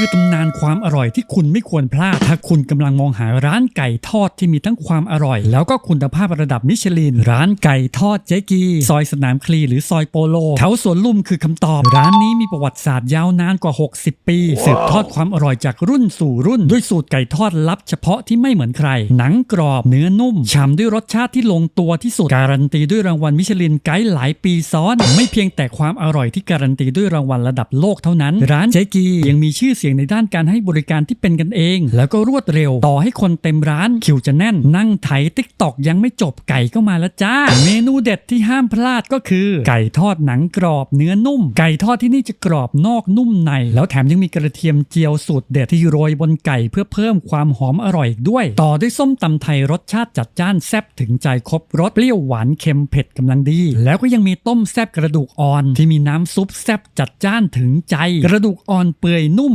คือตำนานความอร่อยที่คุณไม่ควรพลาด ถ้าคุณกำลังมองหาร้านไก่ทอดที่มีทั้งความอร่อย แล้วก็คุณภาพระดับมิชลิน ร้านไก่ทอดเจ๊กี ซอยสนามคลีหรือซอยโปโลแถวสวนลุมคือคำตอบ ร้านนี้มีประวัติศาสตร์ยาวนานกว่า 60 ปีสืบทอดความอร่อยจากรุ่นสู่รุ่น ด้วยสูตรไก่ทอดลับเฉพาะที่ไม่เหมือนใคร หนังกรอบเนื้อนุ่มฉ่ำด้วยรสชาติที่ลงตัวที่สุดการันตีด้วยรางวัลมิชลินไกด์หลายปีซ้อน ไม่เพียงแต่ความอร่อยที่การันตีด้วยรางวัลระดับโลกเท่านั้น ร้านเจ๊กียังมีชื่อเสียงในด้านการให้บริการที่เป็นกันเอง แล้วก็รวดเร็ว ต่อให้คนเต็มร้านคิวจะแน่น นั่งไถติ๊กตอกยังไม่จบไก่ก็มาแล้วจ้า เมนูเด็ดที่ห้ามพลาดก็คือ ไก่ทอดหนังกรอบเนื้อนุ่ม ไก่ทอดที่นี่จะกรอบนอกนุ่มใน แล้วแถมยังมีกระเทียมเจียวสูตรเด็ดที่โรยบนไก่เพื่อเพิ่มความหอมอร่อยด้วย ต่อด้วยส้มตำไทยรสชาติจัดจ้านแซ่บถึงใจครบรสเปรี้ยวหวานเค็มเผ็ดกำลังดี แล้วก็ยังมีต้มแซ่บกระดูกอ่อน ที่มีน้ำซุปแซ่บจัดจ้านถึงใจ กระดูกอ่อนเปื่อยนุ่ม